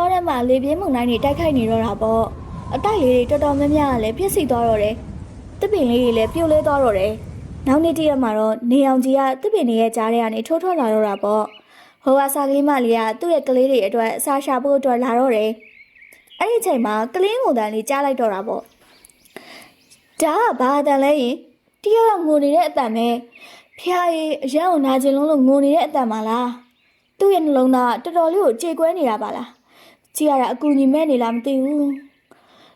တောထဲမှာလေပြင်းမုန်တိုင်းတွေတိုက်ခိုက်နေတော့တာပေါ့အတိုက်လေးတွေတော်တော်များများကလည်းပြည့်စိသွားတော့တယ်တစ်ပင်လေးတွေလည်းပြိုလဲသွားတော့တယ်နောက်နေ့တရက်မှာတော့နေအောင်ကြီးကတစ်ပင်တွေရဲ့ကြားထဲကနေထိုးထွက်လာတော့တာပေါ့ဟိုဝါစာကလေးမလေးကသူ့ရဲ့ကလေးတွေအတွက်အစာရှာဖို့အတွက်လာတော့တယ်အဲ့ဒီအချိန်မှာကလေးငိုတန်လေးကြားလိုက်တော့တာပေါ့ဒါကဘာအတန်လဲရင်တယောက်ကငိုနေတဲ့အတန်ပဲဖျားရည်အရန်ကိုနာကျင်လုံးလို့ငိုနေတဲ့အတန်ပါလားသူ့ရဲ့နှလုံးသားတော်တော်လေးကိုကြေကွဲနေတာပါလား ကြည့်ရတာအကူညီမဲ့နေလားမသိဘူး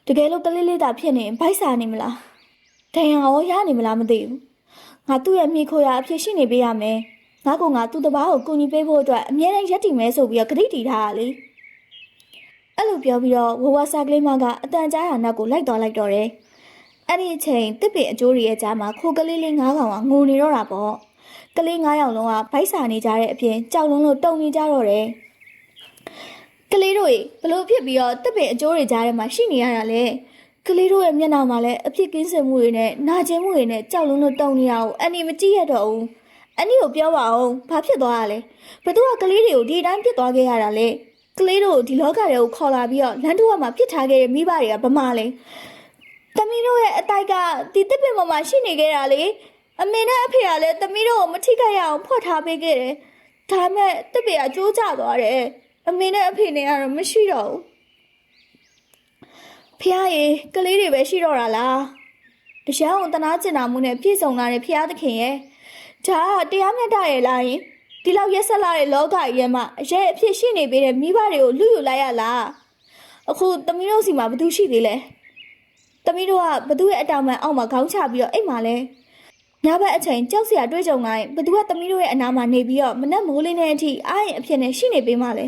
တကယ်လို့ကလေးလေးသာဖြစ်နေရင်ဗိုက်စာနေမလားဒဏ်ရာရောရနေမလားမသိဘူးငါသူ့ရဲ့မိခိုရာအဖြစ်ရှိနေပေးရမယ်ငါကငါသူ့တပားကိုကူညီပေးဖို့အတွက်အမြဲတမ်းရက်တည်မဲဆိုပြီးတော့ဂရိတီထားတာလေအဲ့လိုပြောပြီးတော့ဝဝစာကလေးမကအတန်ကြားရာနောက်ကိုလိုက်သွားလိုက်တော့တယ်အဲ့ဒီအချိန်တစ်ပင်အကျိုးတွေရဲ့ကြားမှာခိုးကလေးလေးငါးကောင်ကငိုနေတော့တာပေါ့ကလေး9ယောက်လုံးကဗိုက်စာနေကြတဲ့အပြင်ကြောက်လုံးလို့တုံနေကြတော့တယ်။ ကလေးတို့ရေဘလို့ဖြစ်ပြီးတော့တစ်ပင်အကျိုးတွေကြားထဲမှာရှိနေရတာလေ။ကလေးတို့ရဲ့မျက်နှာမှာလည်းအဖြစ်ကင်းစင်မှုတွေနဲ့နာကျင်မှုတွေနဲ့ကြောက်လုံးလို့တုံနေရအောင်အန်ဒီမကြည့်ရတော့ဘူး။အန်ဒီကိုပြောပါအောင်ဘာဖြစ်သွားတာလဲ။ဘသူကကလေးတွေကိုဒီအတိုင်းပြစ်သွားခဲ့ရတာလေ။ကလေးတို့ဒီလောကတွေကိုခေါ်လာပြီးတော့လမ်းတူကမှာပြစ်ထားခဲ့တဲ့မိဘတွေကဗမာလဲ။တမီးတို့ရဲ့အတိုက်ကဒီတစ်ပင်ပေါ်မှာရှိနေခဲ့တာလေ။အမေနဲ့အဖေကလည်းတမီးတို့ကိုမထိခိုက်ရအောင်ဖွက်ထားပေးခဲ့တယ်။ဒါမဲ့တစ်ပင်ကကျိုးကျသွားတယ်။ အမေနဲ့အဖေနဲ့ကတော့မရှိတော့ဘူး။ဖះရေကလေးတွေပဲရှိတော့တာလား။တခြားအောင်တနာကျင်နာမှုနဲ့ပြည့်စုံလာတဲ့ဖះသခင်ရဲ့ဒါကတရားမျှတရဲ့လားယင်ဒီလောက်ရက်ဆက်လာတဲ့လောကကြီးရဲ့မှာအရေးအဖြစ်ရှိနေပေးတဲ့မိဘတွေကိုလူယူလိုက်ရလား။အခုတမီးတို့စီမှာဘာသူရှိသေးလဲ။တမီးတို့ကဘသူရဲ့အတောင်ပံအောက်မှာခေါင်းချပြီးတော့အိတ်မှာလဲညဘက်အချိန်ကြောက်စရာတွေ့ကြုံလိုက်ဘသူကသမီးတို့ရဲ့အနာမှာနေပြီးတော့မနက်မိုးလင်းတဲ့အထိအားရင်အဖြစ်နဲ့ရှိနေပေးမှလဲ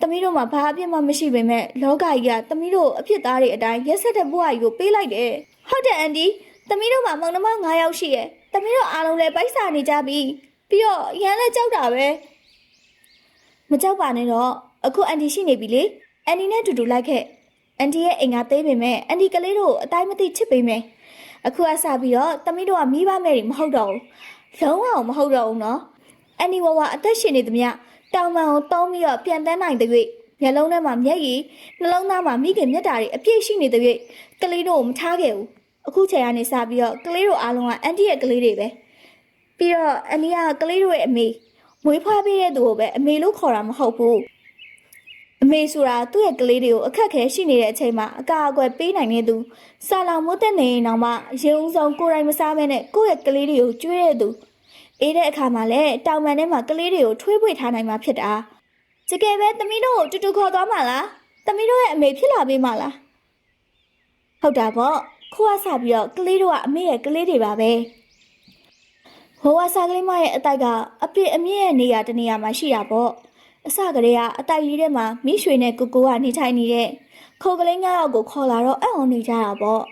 သမီးတို့မှာဘာအပြစ်မှမရှိပေမဲ့လောကကြီးကသမီးတို့အဖြစ်သားတွေအတိုင်းရက်ဆက်တဲ့ဘဝကြီးကိုပေးလိုက်တယ်ဟုတ်တယ်အန်ဒီသမီးတို့မှာမုံနှမ9ယောက်ရှိရဲ့သမီးတို့အားလုံးလည်းပိုက်စာနေကြပြီပြီးတော့ရန်လည်းကြောက်တာပဲမကြောက်ပါနဲ့တော့အခုအန်ဒီရှိနေပြီလေအန်ဒီနဲ့အတူတူလိုက်ခဲ့အန်ဒီရဲ့အိမ်ကသေးပေမဲ့အန်ဒီကလေးတို့ကိုအတိုင်းမသိချစ်ပေးမယ်အခုအစပြီးတော့တမီးတို့ကမိဘမဲ့တွေမဟုတ်တော့ဘူးလုံးဝမဟုတ်တော့ဘူးနော်အန်နီဝါဝါအသက်ရှင်နေသမျှ တောင်ပန်ကိုတောင်းပြီးတော့ပြန်တန်းနိုင်တဲ့၍မျက်လုံးထဲမှာမျက်ရည်နှလုံးသားမှာမိခင်မျက်တာတွေအပြည့်ရှိနေတဲ့၍ကလေးတို့ကိုမထားခဲ့ဘူးအခုချိန်ကနေစပြီးတော့ကလေးတို့အားလုံးကအန်တီရဲ့ကလေးတွေပဲပြီးတော့အန်နီကကလေးတို့ရဲ့အမေမွေးဖွားပေးတဲ့သူကိုပဲအမေလို့ခေါ်တာမဟုတ်ဘူးအမေဆိုတာသူ့ရဲ့ကလေးတွေကိုအခက်ခဲရှိနေတဲ့အချိန်မှာအကာအကွယ်ပေးနိုင်တဲ့သူစာလောင်မိုးတဲ့နေရင်တော့မှရေဦးဆုံးကိုယ်တိုင်မစားဘဲနဲ့ကိုယ့်ရဲ့ကလေးတွေကိုကျွေးတဲ့သူ အေးတဲ့အခါမှာလည်းတောင်ပန်ထဲမှာကလေးတွေကိုထွေးပွေထားနိုင်မှာဖြစ်တာတကယ်ပဲသမီးတို့ကိုတူတူခေါ်သွားမှာလားသမီးတို့ရဲ့အမေဖြစ်လာပေးမှာလားဟုတ်တာပေါ့ခိုးကစားပြီးတော့ကလေးတို့ကအမေရဲ့ကလေးတွေပါပဲဟိုဝါစာကလေးမရဲ့အတိုက်ကအပြစ်အမြင့်ရဲ့နေရာတစ်နေရာမှာရှိတာပေါ့အစကတည်းကအတိုက်ကြီးထဲမှာမိရွှေနဲ့ကိုကိုကနေထိုင်နေတဲ့ခိုးကလေးငါးယောက်ကိုခေါ်လာတော့အံ့ဩနေကြတာပေါ့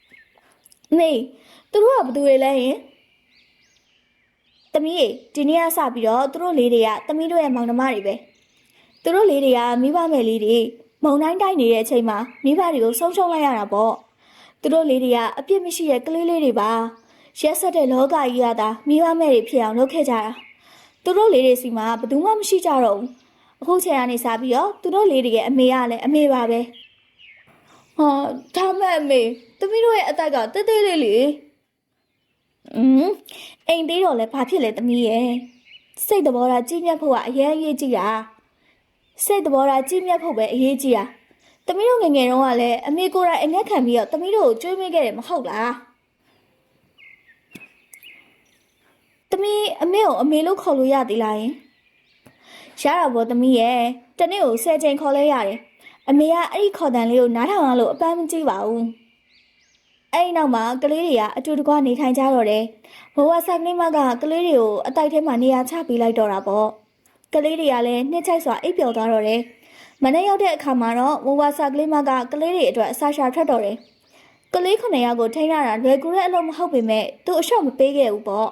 ။မေသူတို့ကဘသူတွေလဲယင်။ တမီးရေဒီနေ့ကစပြီးတော့သူတို့လေးတွေကတမီးတို့ရဲ့မောင်နှမတွေပဲ။သူတို့လေးတွေကမိဘမယ်လေးတွေမုံတိုင်းတိုက်နေတဲ့အချိန်မှာမိဘတွေကိုဆုံးရှုံးလိုက်ရတာပေါ့။သူတို့လေးတွေကအပြစ်မရှိတဲ့ကလေးလေးတွေပါ။ရက်ဆက်တဲ့လောကကြီးကသာမိဘမယ်တွေဖြစ်အောင်လုပ်ခဲ့ကြတာ။သူတို့လေးတွေစီမှာဘယ်သူမှမရှိကြတော့ဘူး။အခုချိန်ကနေစပြီးတော့သူတို့လေးတွေရဲ့အမေကလည်းအမေပါပဲဟာဒါမဲ့အမေသမီးတို့ရဲ့အသက်ကတဲတဲလေးလေ อืมအိမ်သေးတော့လဲဘာဖြစ်လဲသမီးရဲ့စိတ်တဘောထားကြီးမြတ်ဖို့ကအရေးအရေးကြီးတာစိတ်တဘောထားကြီးမြတ်ဖို့ပဲအရေးကြီးတာသမီးတို့ငယ်ငယ်တုန်းကလည်းအမေကိုယ်တိုင်အငက်ခံပြီးတော့သမီးတို့ကိုကြွေးမိခဲ့တယ်မဟုတ်လားသမီးအမေကိုအမေလို့ခေါ်လို့ရသေးလားယင်ရတာပေါ့သမီးရဲ့တနေ့ကို10ချိန်ခေါ်လဲရတယ်အမေကအဲ့ဒီခေါ်တန်လေးကိုနားထောင်ရလို့အပန်းမကြည့်ပါဘူး အဲ့ဒီနောက်မှာကလေးတွေကအတူတကွနေထိုင်ကြတော့တယ်ဘဝဆိုင်ကလေးမကကလေးတွေကိုအတိုက်ထဲမှာနေရာချပေးလိုက်တော့တာပေါ့ကလေးတွေကလည်းနှစ်ချိုက်စွာအိပ်ပျော်သွားတော့တယ်မနေ့ရောက်တဲ့အခါမှာတော့ဘဝဆိုင်ကလေးမကကလေးတွေအတွက်အစာရှာထွက်တော့တယ်ကလေးခုနှစ်ယောက်ကိုထိန်းရတာလွယ်ကူတဲ့အလုပ်မဟုတ်ပေမဲ့သူအလျှော့မပေးခဲ့ဘူးပေါ့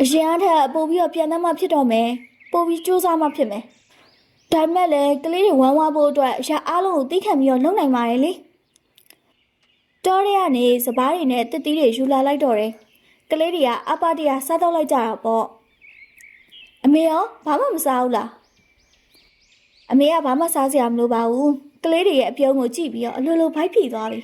အရင်အထက်ပို့ပြီးတော့ပြန်သမ်းမှဖြစ်တော့မယ်ပို့ပြီးစူးစမ်းမှဖြစ်မယ်။ဒါပေမဲ့လည်းကလေးတွေဝမ်းဝါဖို့အတွက်ရအားလုံးကိုသိခံပြီးတော့လုပ်နိုင်ပါတယ်လေ။ တောရဲကနေစပားတွေနဲ့တစ်တီးတွေယူလာလိုက်တော့တယ်။ကလေးတွေကအပါတရစားတော့လိုက်ကြတာပေါ့။အမေရောဘာမှမစားဘူးလား။အမေကဘာမှစားစရာမလိုပါဘူးကလေးတွေရဲ့အပြုံးကိုကြည့်ပြီးတော့အလိုလိုဖိုက်ဖြီသွားပြီ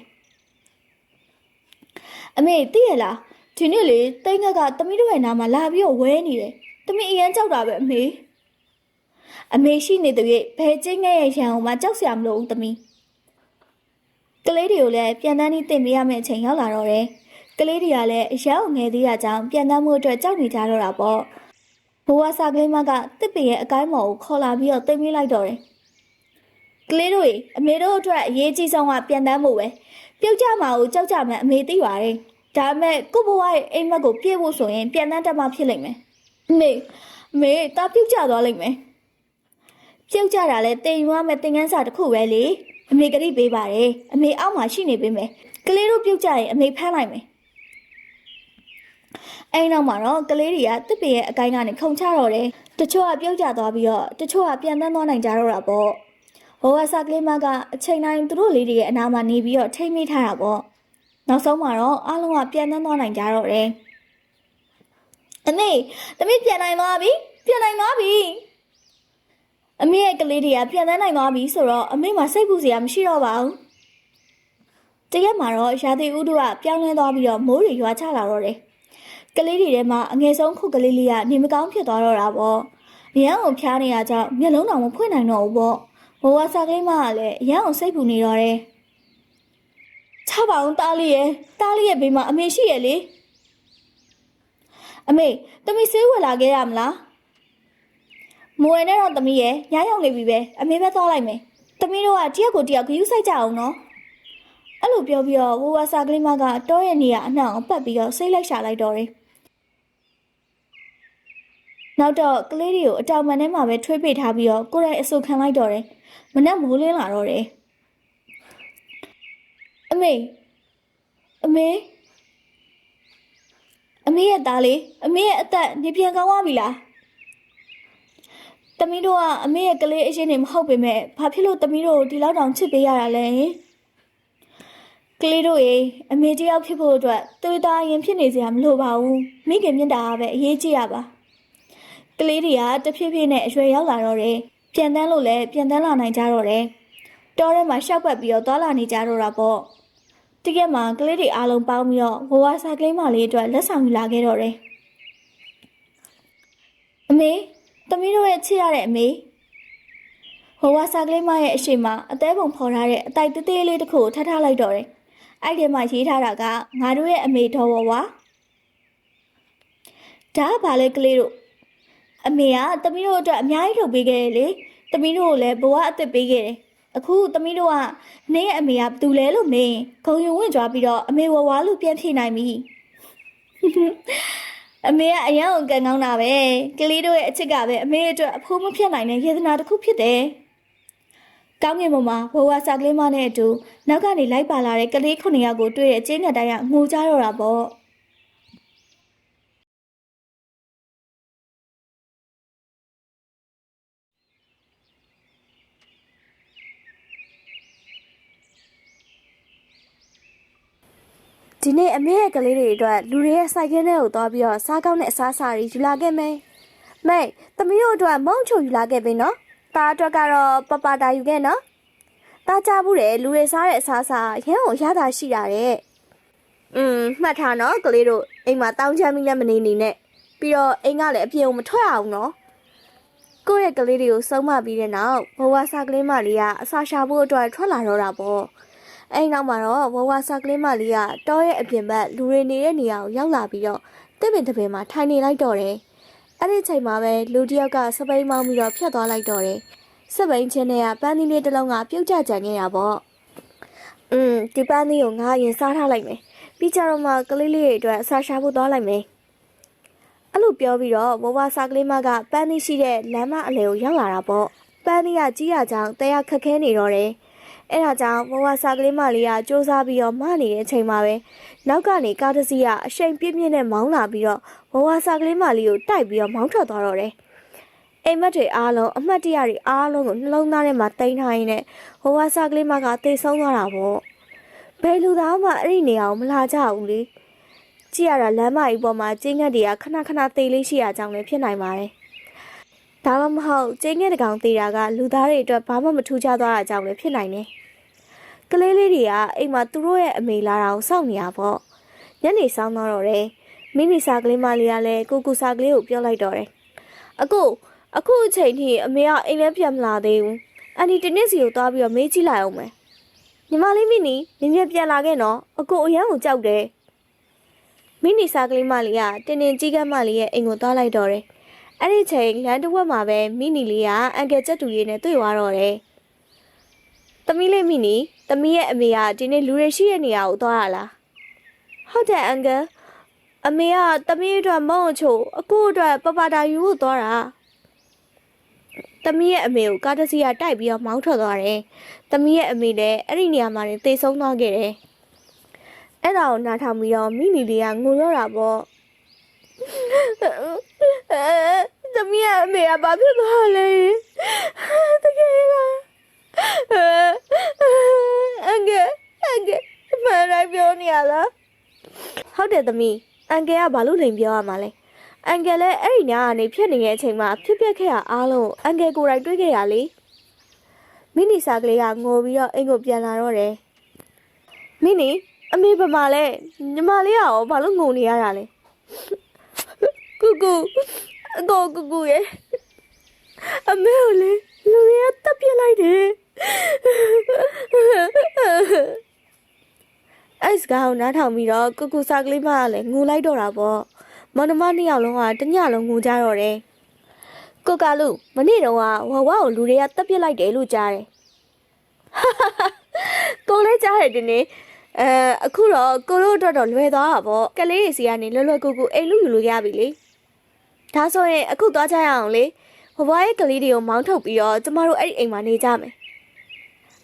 အမေသိရလားဒီနေ့လေတိတ်ငက်ကတမီးတို့ရဲ့နားမှာလာပြီးတော့ဝဲနေတယ်တမီးအရန်ကြောက်တာပဲအမေအမေရှိနေတဲ့၍ဘယ်ချင်းငယ်ရဲ့ရန်အောင်မှကြောက်စရာမလိုဘူးတမီး ကလေးတွေကိုလည်းပြန်တန်းပြီးတင်ပေးရမယ့်အချိန်ရောက်လာတော့တယ်ကလေးတွေကလည်းအရောက်ငယ်သေးတာကြောင့်ပြန်တန်းမှုအတွက်ကြောက်နေကြတော့တာပေါ့ဘဝစာကလေးမကတစ်ပင်ရဲ့အကိုင်းမော်ကိုခေါ်လာပြီးတော့တင်ပေးလိုက်တော့တယ်ကလေးတို့ရေအမေတို့အတွက်အရေးကြီးဆုံးကပြန်တန်းမှုပဲပြုတ်ကြမှာကိုကြောက်ကြမယ်အမေသိပါတယ်ဒါပေမဲ့ကိုဘဝရဲ့အိမ်မက်ကိုပြည့်ဖို့ဆိုရင်ပြန်တန်းတက်မှဖြစ်လိမ့်မယ်။အမေအမေတာပြုတ်ကျသွားလိမ့်မယ်။ပြုတ်ကျတာလဲတင်ယူရမယ့်သင်ခန်းစာတစ်ခုပဲလေ။ အမေကတိပေးပါတယ်။အမေအောက်မှာရှိနေပေးမယ်။ကလေးတို့ပြုတ်ကျရင်အမေဖမ်းလိုက်မယ်။အဲ့နောက်မှာတော့ကလေးတွေကတစ်ပင်ရဲ့အကိုင်းကနေခုန်ချတော့တယ်။တချို့ကပြုတ်ကျသွားပြီးတော့တချို့ကပြန်တန်းသွားနိုင်ကြတော့တာပေါ့။ဟိုကစကလေးမကအချိန်တိုင်းသူတို့လေးတွေရဲ့အနားမှာနေပြီးတော့ထိမ့်မိထားတာပေါ့။နောက်ဆုံးမှာတော့အားလုံးကပြန်တန်းသွားနိုင်ကြတော့တယ်။အမေတမီးပြန်နိုင်သွားပြီပြန်နိုင်သွားပြီ။ အမေရဲ့ကလေးတွေကပြန်တန်းနိုင်သွားပြီဆိုတော့အမေမှစိတ်ပူစရာမရှိတော့ပါဘူး။တရက်မှာတော့ရာသီဥတုကပြောင်းလဲသွားပြီးတော့မိုးတွေရွာချလာတော့တယ်။ကလေးတွေထဲမှာအငယ်ဆုံးခုကလေးလေးကနေမကောင်းဖြစ်သွားတော့တာပေါ့။ရန်ကိုဖျားနေရကြောင့်မျက်လုံးတောင်မဖွင့်နိုင်တော့ဘူးပေါ့။ဘဝစာကလေးမကလည်းရန်ကိုစိတ်ပူနေတော့တယ်။ချပါအောင်တားလေးရဲ့တားလေးရဲ့ဘေးမှာအမေရှိရဲ့လေအမေတမီဆေးဝယ်လာခဲ့ရမလား မွေနဲ့တော့တမီရဲ့ညရောက်နေပြီပဲအမေပဲသွားလိုက်မယ်တမီတို့ကတရက်ကိုတယောက်ခရူးဆိုင်ကြအောင်နော်အဲ့လိုပြောပြီးတော့ဝဝစာကလေးမကတောရဲ့နေရအနှောင်ပတ်ပြီးတော့စိတ်လိုက်ရှာလိုက်တော့တယ်နောက်တော့ကလေးတွေကိုအတောင်ပံထဲမှာပဲထွေးပိတ်ထားပြီးတော့ကိုယ်တိုင်အဆူခံလိုက်တော့တယ်မနဲ့မိုးလင်းလာတော့တယ်အမေအမေအမေရဲ့သားလေးအမေရဲ့အသက်နေပြန်ကောင်းသွားပြီလား တမီးတို့ကအမေရဲ့ကလေးအရင်နေမဟုတ်ပေမဲ့ဘာဖြစ်လို့တမီးတို့ကိုဒီလောက်တောင်ချစ်ပေးရတာလဲကလေးတို့ရေအမေတယောက်ဖြစ်ဖို့အတွက်သွေးသားရင်ဖြစ်နေစရာမလိုပါဘူးမိခင်မြင့်တာကပဲအရေးကြီးရပါကလေးတွေကတဖြည်းဖြည်းနဲ့အရွယ်ရောက်လာတော့တယ်ပြန်တန်းလို့လည်းပြန်တန်းလာနိုင်ကြတော့တယ်တောထဲမှာရှောက်ပတ်ပြီးတော့သွားလာနေကြတော့တာပေါ့တကယ်မှကလေးတွေအားလုံးပေါင်းပြီးတော့ဘဝစာကလေးမလေးအတွက်လက်ဆောင်ယူလာခဲ့တော့တယ်။အမေ သမီးတို့ရဲ့ချစ်ရတဲ့အမေဘဝစာကလေးမရဲ့အရှိမအသေးပုံဖော်ထားတဲ့အတိုက်သေးသေးလေးတစ်ခုကိုထပ်ထားလိုက်တော့တယ်။အဲ့ဒီမှာရေးထားတာကငါတို့ရဲ့အမေတော်ဘဝဒါကဘာလဲကလေးတို့အမေကသမီးတို့အတွက်အများကြီးလုပ်ပေးခဲ့တယ်လေ။သမီးတို့ကိုလည်းဘဝအသက်ပေးခဲ့တယ်။အခုသမီးတို့ကနင်းရဲ့အမေကဘသူလဲလို့မင်းဂုံယုံဝင်ကြွားပြီးတော့အမေဝဝါလို့ပြန်ဖြေနိုင်ပြီ အမေကအရန်ကိုကန်ကောင်းတာပဲကလေးတို့ရဲ့အချစ်ကပဲအမေအတွက်အဖိုးမဖြစ်နိုင်တဲ့ယေသနာတစ်ခုဖြစ်တယ်ကောင်းကင်ဘုံမှာဝဝစာကလေးမနဲ့အတူနောက်ကနေလိုက်ပါလာတဲ့ကလေးခုနှစ်ယောက်ကိုတွေ့တဲ့အချင်းငတ်တိုင်းကငိုကြတော့တာပေါ့ ဒီနေ့အမေရဲ့ကလေးတွေအတွက်လူတွေရဲ့စိုက်ကင်းထဲကိုသွားပြီးတော့စားကောင်းတဲ့အစားအစာတွေယူလာခဲ့မယ်။မေသမီးတို့အတွက်မုံချုံယူလာခဲ့ပြီနော်။ตาအတွက်ကတော့ပပတာယူခဲ့နော်။ตาကြဘူးတယ်လူတွေစားတဲ့အစားအစာရမ်းကိုရတာရှိတာတဲ့။อืมမှတ်ထားနော်ကလေးတို့အိမ်မှာတောင်းချမ်းမိလည်းမနေနေနဲ့။ပြီးတော့အိမ်ကလည်းအပြင်ကိုမထွက်အောင်နော်။ကိုယ့်ရဲ့ကလေးတွေကိုစုံမပြီးတဲ့နောက်ဘဝစာကလေးမလေးကအစာရှာဖို့အတွက်ထွက်လာတော့တာပေါ့။ အဲ့နောက်မှာတော့ဘဝစာကလေးမလေးကတောရဲ့အပြင်ဘက်လူတွေနေတဲ့နေရာကိုရောက်လာပြီးတော့တစ်ပင်တစ်ပင်မှာထိုင်နေလိုက်တော့တယ်။အဲ့ဒီချိန်မှာပဲလူတစ်ယောက်ကစပိန်မောင်းပြီးတော့ဖြတ်သွားလိုက်တော့တယ်။စပိန်ချင်းတွေကပန်းသီးလေးတစ်လုံးကပြုတ်ကျကြံခဲ့တာပေါ့။อืมဒီပန်းသီးကိုငါရင်စားထားလိုက်မယ်။ပြီးကြတော့မှကလေးလေးတွေအတွက်အစာရှာဖို့သွားလိုက်မယ်။အဲ့လိုပြောပြီးတော့ဘဝစာကလေးမကပန်းသီးရှိတဲ့လမ်းမအလယ်ကိုရောက်လာတာပေါ့။ပန်းသီးကကြီးရကြောင်တရားခက်ခဲနေတော့တယ်။ အဲ့ဒါကြောင့်ဘဝစာကလေးမလေးကစူးစမ်းပြီးတော့မနေတဲ့အချိန်မှာပဲနောက်ကနေကားတစ်စီးကအရှိန်ပြင်းပြင်းနဲ့မောင်းလာပြီးတော့ဘဝစာကလေးမလေးကိုတိုက်ပြီးတော့မောင်းထွက်သွားတော့တယ်။အိမ်မက်တွေအားလုံးအမှတ်တရတွေအားလုံးကိုနှလုံးသားထဲမှာတင်ထားရင်းနဲ့ဘဝစာကလေးမကတိတ်ဆုံးသွားတာပေါ့။ဘယ်လူသားမှအဲ့ဒီနေရာကိုမလာကြဘူးလေ။ကြည့်ရတာလမ်းမကြီးပေါ်မှာကျင်းငတ်တွေကခဏခဏသေးလေးရှိရကြောင်းလည်းဖြစ်နိုင်ပါတယ်။ ဒါမှမဟုတ်ကျင်းငယ်တကောင်သေးတာကလူသားတွေအတွက်ဘာမှမထူးခြားသွားတာကြောင့်လည်းဖြစ်နိုင်တယ်ကလေးလေးတွေကအိမ်မှာသူတို့ရဲ့အမေလာတာကိုစောင့်နေရပေါ့ညနေဆောင်တော့တော့တယ်မိနီစာကလေးမလေးကလည်းကိုကူစာကလေးကိုပြောလိုက်တော့တယ်အကိုအခုအချိန်ထိအမေကအိမ်လည်းပြန်မလာသေးဘူးအန်ဒီတနစ်စီကိုသွားပြီးတော့မေးကြည့်လိုက်အောင်မယ်ညီမလေးမိနီမြင်မြင်ပြန်လာခဲ့နော်အကိုအရန်ကိုကြောက်တယ်မိနီစာကလေးမလေးကတင်းတင်းကြီးကန်းမလေးရဲ့အိမ်ကိုသွားလိုက်တော့တယ် အဲ့ဒီချိန်လမ်းတစ်ဝက်မှာပဲမိနီလေးကအန်ကယ်ချက်တူရေးနဲ့တွေ့သွားတော့တယ်။သမီးလေးမိနီသမီးရဲ့အမေကဒီနေ့လူတွေရှိတဲ့နေရာကိုသွားရလား။ဟုတ်တယ်အန်ကယ်အမေကသမီးအတွက်မုံအချို့အကိုအတွက်ပပတာယူဖို့သွားတာ။သမီးရဲ့အမေကိုကားတစ်စီးကတိုက်ပြီးတော့မောင်းထွက်သွားတယ်။သမီးရဲ့အမေလည်းအဲ့ဒီနေရာမှာနေသေဆုံးသွားခဲ့တယ်။အဲ့ဒါကိုနားထောင်ပြီးတော့မိနီလေးကငိုတော့တာပေါ့။အဲ သမီးရဲ့အမေကဘာဖြစ်သွားလဲတကယ်လားအန်ကအန်ကမရိုင်းပြောနေရလားဟုတ်တယ်သမီးအန်ကကဘာလို့လိန်ပြောရမှာလဲအန်ကလည်းအဲ့ဒီညကနေဖြတ်နေတဲ့အချိန်မှာဖြစ်ပျက်ခဲ့တာအားလုံးအန်ကကိုယ်တိုင်တွေးခဲ့ရလေမိနီစာကလေးကငိုပြီးတော့အိမ်ကိုပြန်လာတော့တယ်မိနီအမေဘာမှလဲညီမလေးကရောဘာလို့ငိုနေရတာလဲ ကူကူအကိုကူကူရဲ့အမေကိုလေလူရတပ်ပြစ်လိုက်တယ်အဲ့စကားကိုနားထောင်ပြီးတော့ကူကူစာကလေးမကလည်းငိုလိုက်တော့တာပေါ့မောင်နှမနှစ်ယောက်လုံးကတညလုံးငိုကြတော့တယ်ကိုကလူမနေ့တော့ကဝဝကိုလူတွေကတပ်ပြစ်လိုက်တယ်လို့ကြားတယ်ကိုလည်းကြားတယ်ဒီနေ့အဲအခုတော့ကိုတို့အတွက်တော့လွယ်သွားတာပေါ့ကလေးတွေစီကနေလွယ်လွယ်ကူကူအိမ်လူယူလို့ရပြီလေ ဒါဆိုရင်အခုသွားကြရအောင်လေဘဘရဲ့ကလေးတွေကိုမောင်းထုတ်ပြီးတော့ကျမတို့အဲ့ဒီအိမ်မှာနေကြမယ်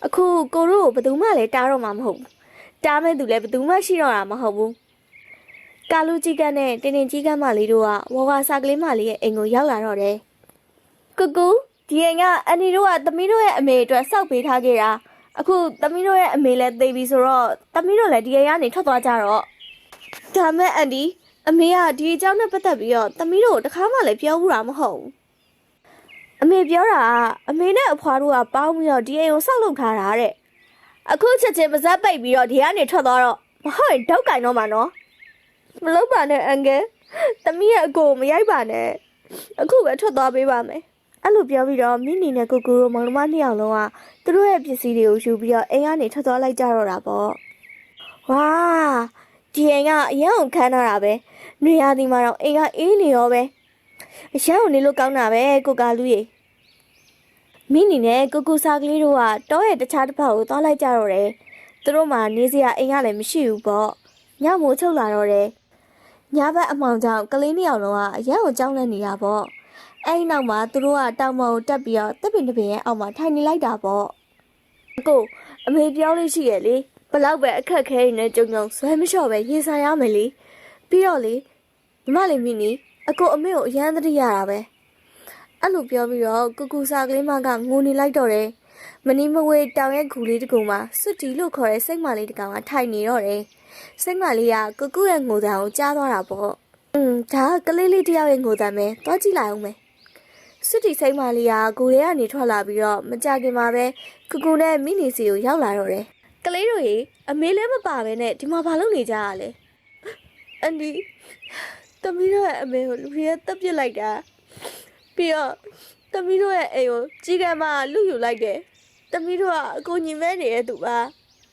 အခုကိုတို့ကိုဘယ်သူမှလည်းတားတော့မှာမဟုတ်ဘူးတားမဲ့သူလည်းဘယ်သူမှရှိတော့တာမဟုတ်ဘူးကာလူကြီးကန်းနဲ့တင်းတင်းကြီးကန်းမလေးတို့ကဝဝစာကလေးမလေးရဲ့အိမ်ကိုရောက်လာတော့တယ်ကူကူဒီအိမ်ကအန်နီတို့ကသမီးတို့ရဲ့အမေအတွက်စောက်ပေးထားခဲ့တာအခုသမီးတို့ရဲ့အမေလည်းသိပြီဆိုတော့သမီးတို့လည်းဒီအိမ်ကနေထွက်သွားကြတော့ဒါမဲ့အန်ဒီ အမေကဒီအကြောင်းနဲ့ပတ်သက်ပြီးတော့သမီးတို့ကိုတခါမှလည်းပြောဘူးတာမဟုတ်ဘူးအမေပြောတာကအမေနဲ့အဖွားတို့ကပေါင်းပြီးတော့ဒီအိမ်ကိုဆောက်လုပ်ထားတာတဲ့အခုချက်ချင်းပါဇက်ပိတ်ပြီးတော့ဒီကနေထွက်သွားတော့မဟုတ်ရင်ဒေါက်ကင်တော့မှာနော်မလုပ်ပါနဲ့အန်ကယ်သမီးရဲ့အကိုကိုမရိုက်ပါနဲ့အခုပဲထွက်သွားပေးပါမယ်အဲ့လိုပြောပြီးတော့မိနီနဲ့ကိုကူတို့မောင်နှမနှစ်ယောက်လုံးကသူတို့ရဲ့ပစ္စည်းတွေကိုယူပြီးတော့အိမ်ကနေထွက်သွားလိုက်ကြတော့တာပေါ့ဝါ ဒီအိမ်ကအရန်ကိုခမ်းထားတာပဲနေရာဒီမှာတော့အိမ်ကအေးနေရောပဲအရှမ်းကိုနေလို့ကောင်းတာပဲကိုကာလူကြီးမိနီနဲ့ကိုကူစာကလေးတို့ကတောရဲ့တခြားတစ်ဖက်ကိုသွားလိုက်ကြတော့တယ်သူတို့မှနေစရာအိမ်ကလည်းမရှိဘူးပေါ့ညမိုးချုပ်လာတော့တယ်ညဘက်အမောင်ကြောင့်ကလေးနှစ်ယောက်လုံးကအရန်ကိုကြောက်လန့်နေတာပေါ့အဲ့ဒီနောက်မှာသူတို့ကတောင်ပေါ်ကိုတက်ပြီးတော့တပ်ပင်တစ်ပင်ရဲ့အောက်မှာထိုင်နေလိုက်တာပေါ့အကိုအမေပြောလို့ရှိရလေ ဘလောက်ပဲအခက်ခဲနေကြုံကြုံဆွဲမလျှော့ပဲရင်ဆိုင်ရမယ်လေပြီးတော့လေညီမလေးမိနီအကိုအမေကိုအရန်သတိရတာပဲအဲ့လိုပြောပြီးတော့ကူကူစာကလေးမကငိုနေလိုက်တော့တယ်မနီမဝေတောင်ရဲ့ခူလေးတကူမှာစွတ်တီလို့ခေါ်တဲ့စိတ်မလေးတကောင်ကထိုင်နေတော့တယ်စိတ်မလေးကကူကူရဲ့ငိုတံကိုကြားသွားတာပေါ့อืมဒါကကလေးလေးတယောက်ရဲ့ငိုတံပဲသွားကြည့်လိုက်အောင်မယ်စွတ်တီစိတ်မလေးကကိုရဲကနေထွက်လာပြီးတော့မကြခင်မှာပဲကူကူနဲ့မိနီစီကိုရောက်လာတော့တယ် ကလေးတို့ရေအမေလည်းမပါပဲနဲ့ဒီမှာဘာလုပ်နေကြရလဲအန်ဒီသမီးတို့ရဲ့အမေကိုလူတွေကတပ်ပစ်လိုက်တာပြီးတော့သမီးတို့ရဲ့အိမ်ကိုကြီးကံမလူယူလိုက်တယ်သမီးတို့ကအကိုညီမဲနေတဲ့သူပါ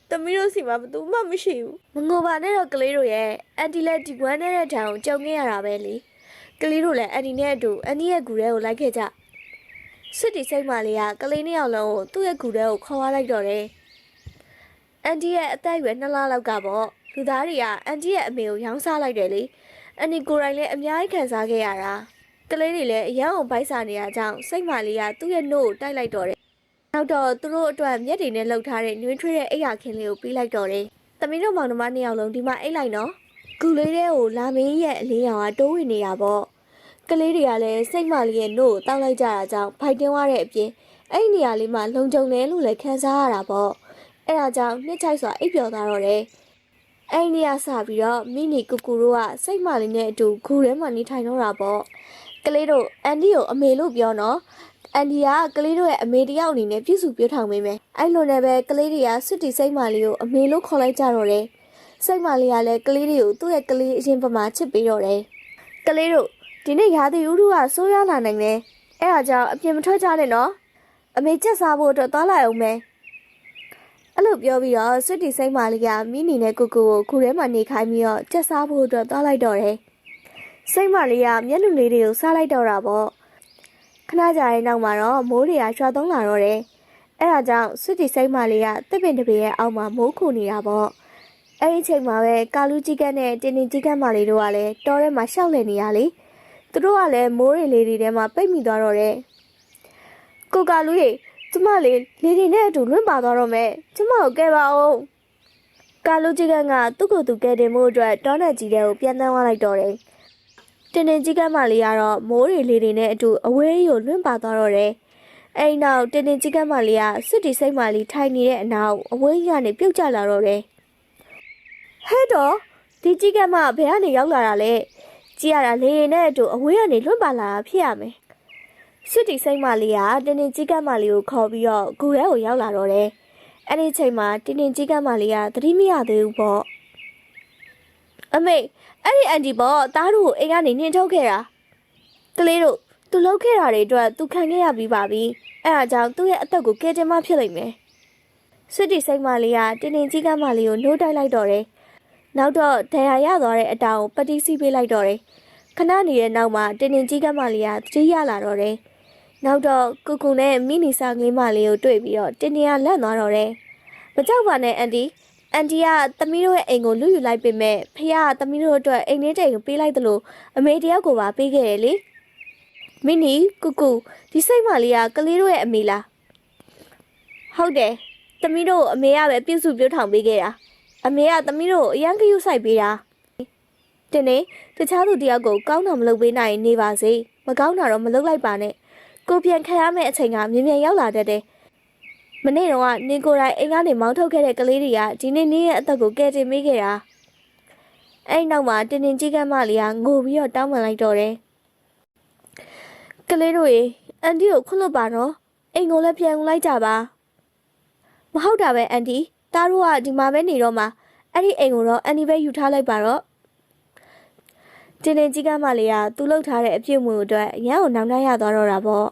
သမီးတို့စီမှာဘယ်သူမှမရှိဘူးမငိုပါနဲ့တော့ကလေးတို့ရဲ့အန်တီလက်ဒီကွမ်းနေတဲ့တံကိုကြောက်ခဲ့ရတာပဲလေကလေးတို့လည်းအန်တီနဲ့အတူအန်တီရဲ့ဂူထဲကိုလိုက်ခဲ့ကြစစ်တီစိတ်မလေးကကလေးနှစ်ယောက်လုံးကိုသူ့ရဲ့ဂူထဲကိုခေါ်သွားလိုက်တော့တယ် အန်တီရဲ့အသက်အရွယ်2လလောက်ကပေါ့လူသားတွေကအန်တီရဲ့အမေကိုရောင်းစားလိုက်တယ်လေအန်နီကိုယ်တိုင်လည်းအများကြီးခံစားခဲ့ရတာကလေးတွေလည်းအရန်အောင်ပိုက်စားနေရကြောင်းစိတ်မလေးကသူ့ရဲ့နှုတ်ကိုတိုက်လိုက်တော့တယ်နောက်တော့သူတို့အတွက်မျက်တွေနဲ့လှုပ်ထားတဲ့နှွေးထွေးတဲ့အိယာခင်းလေးကိုပြီးလိုက်တော့တယ်သမီးတို့မောင်နှမနှစ်ယောက်လုံးဒီမှာအိတ်လိုက်နော်ကူလေးတဲ့ကိုလာမင်းရဲ့အလေးရောင်ကတိုးဝင်နေတာပေါ့ကလေးတွေကလည်းစိတ်မလေးရဲ့နှုတ်ကိုတောက်လိုက်ကြတာကြောင့်ဖိုက်တင်းသွားတဲ့အပြင်အဲ့ဒီနေရာလေးမှာလုံခြုံတယ်လို့လည်းခံစားရတာပေါ့ အဲ့ဒါကြောင့်နှစ်ချိုက်စွာအိပ်ပျော်သွားတော့တယ်အဲ့ဒီနေရာစပြီးတော့မိနီကူကူတို့ကစိတ်မလေးနဲ့အတူဂူထဲမှာနေထိုင်တော့တာပေါ့ကလေးတို့အန်ဒီကိုအမေလို့ပြောနော်အန်ဒီကကလေးတို့ရဲ့အမေတယောက်အနေနဲ့ပြုစုပြောထောင်ပေးမယ်အဲ့လိုနဲ့ပဲကလေးတွေကစွတ်တီစိတ်မာလေးကိုအမေလို့ခေါ်လိုက်ကြတော့တယ်စိတ်မာလေးကလည်းကလေးတွေကိုသူ့ရဲ့ကလေးအရင်ပမာချစ်ပေးတော့တယ်ကလေးတို့ဒီနေ့ရာသီဥတုကဆိုးရွားလာနိုင်တယ်အဲ့ဒါကြောင့်အပြင်မထွက်ကြနဲ့နော်အမေချက်စားဖို့အတွက်သွားလိုက်အောင်မယ် အဲ့လိုပြောပြီးတော့စွတ်တီစိတ်မာလေးကမိနီနဲ့ကိုကိုကိုခုထဲမှာနေခိုင်းပြီးတော့ချက်စားဖို့အတွက်သွားလိုက်တော့တယ်စိတ်မလေးကမျက်နှာလေးတွေကိုစားလိုက်တော့တာပေါ့ခဏကြာရဲ့နောက်မှာတော့မိုးတွေကရွာသုံးလာတော့တယ်အဲ့ဒါကြောင့်စွတီစိတ်မလေးကတစ်ပင်တစ်ပင်ရဲ့အောက်မှာမိုးခုနေတာပေါ့အဲ့ဒီချိန်မှာပဲကာလူကြီးကန်းနဲ့တင်းတင်းကြီးကန်းမလေးတို့ကလည်းတောထဲမှာရှောက်လည်နေရလေသူတို့ကလည်းမိုးတွေလေးတွေထဲမှာပိတ်မိသွားတော့တယ်ကိုကာလူကြီး ကျမလေးလေတွေနဲ့အတူလွင့်ပါသွားတော့မယ်ကျမကိုကဲပါဦးကာလူကြီးကန်းကသူ့ကိုယ်သူကဲတင်မှုအတွက်တောနဲ့ကြီးတဲ့ကိုပြန်တန်းသွားလိုက်တော့တယ်တင်တင်ကြီးကမ်းမလေးကတော့မိုးတွေလေတွေနဲ့အတူအဝေးကိုလွင့်ပါသွားတော့တယ်။အဲဒီနောက်တင်တင်ကြီးကမ်းမလေးကစစ်တီစိတ်မလေးထိုင်နေတဲ့အနောက်အဝေးကနေပြုတ်ကျလာတော့တယ်။ဟဲ့တော့ဒီကြီးကမ်းမဘယ်ကနေရောက်လာတာလဲ။ကြည့်ရတာလေနဲ့အတူအဝေးကနေလွင့်ပါလာတာဖြစ်ရမယ်။ စစ်တီစိတ်မလေးကတင်တင်ကြီးကမ်းမလေးကိုခေါ်ပြီးတော့ဂူထဲကိုရောက်လာတော့တယ်။အဲဒီချိန်မှာတင်တင်ကြီးကမ်းမလေးကသတိမရသေးဘူးပေါ့။အမေအဲ့ဒီအန်တီပေါ့တားတို့ကိုအိမ်ကနေနှင်ထုတ်ခဲ့တာကလေးတို့သူလှုပ်ခဲ့တာတွေအတွက်သူခံခဲ့ရပြီးပါပြီအဲ့ဒါကြောင့်သူ့ရဲ့အသက်ကိုကယ်တင်မှဖြစ်လိမ့်မယ်ဆွတီစိတ်မလေးကတင်းတင်းကြီးကမ်းမလေးကိုနှိုးတိုက်လိုက်တော့တယ်နောက်တော့ဒဏ်ရာရသွားတဲ့အတောင်ကိုပတိစီပေးလိုက်တော့တယ် ခဏနေတဲ့နောက်မှာတင်းတင်းကြီးကမ်းမလေးကတတိရလာတော့တယ်နောက်တော့ကုကုနဲ့မိနီစာကလေးမလေးကိုတွေ့ပြီးတော့တင်းတင်းကလန့်သွားတော့တယ်မကြောက်ပါနဲ့အန်တီအန်တီကသမီးတို့ရဲ့အိမ်ကိုလူယူလိုက်ပေမဲ့ဖခင်ကသမီးတို့အတွက်အိမ်လေးတိတ်ကိုပေးလိုက်သလိုအမေတယောက်ကိုပါပေးခဲ့တယ်လေမင်းနီကုကုဒီစိတ်မလေးကကလေးတို့ရဲ့အမေလားဟုတ်တယ်သမီးတို့ကိုအမေကပဲပြုစုပြောထောင်ပေးခဲ့တာအမေကသမီးတို့ကိုအရန်ကယူဆိုင်ပေးတာ တင်းနေတခြားသူတယောက်ကိုကောင်းတာမလုပ်ပေးနိုင်ရင်နေပါစေမကောင်းတာတော့မလုပ်လိုက်ပါနဲ့ကိုပြန်ခံရမယ့်အချိန်ကမြင်မြန်ရောက်လာတတ်တယ်မနေ့တော့ကနင်ကိုယ်တိုင်အိမ်ကနေမောင်းထုတ်ခဲ့တဲ့ကလေးတွေကဒီနေ့နေ့ရဲ့အသက်ကိုကယ်တင်ပေးခဲ့တာအဲ့နောက်မှာတင်းတင်းကြီးကမ်းမလေးကငိုပြီးတော့တောင်းပန်လိုက်တော့တယ်ကလေးတို့ရေအန်တီကိုခွင့်လွတ်ပါနော်အိမ်ကိုလည်းပြန်ဝင်လိုက်ကြပါမဟုတ်တာပဲအန်တီတားတို့ကဒီမှာပဲနေတော့မှာအဲ့ဒီအိမ်ကိုတော့အန်တီပဲယူထားလိုက်ပါတော့ တင်းတင်းကြီးကမ်းမလေးကသူ့လောက်ထားတဲ့အပြည့်အမွေအတွက်ရန်ကိုနောင်တရသွားတော့တာပေါ့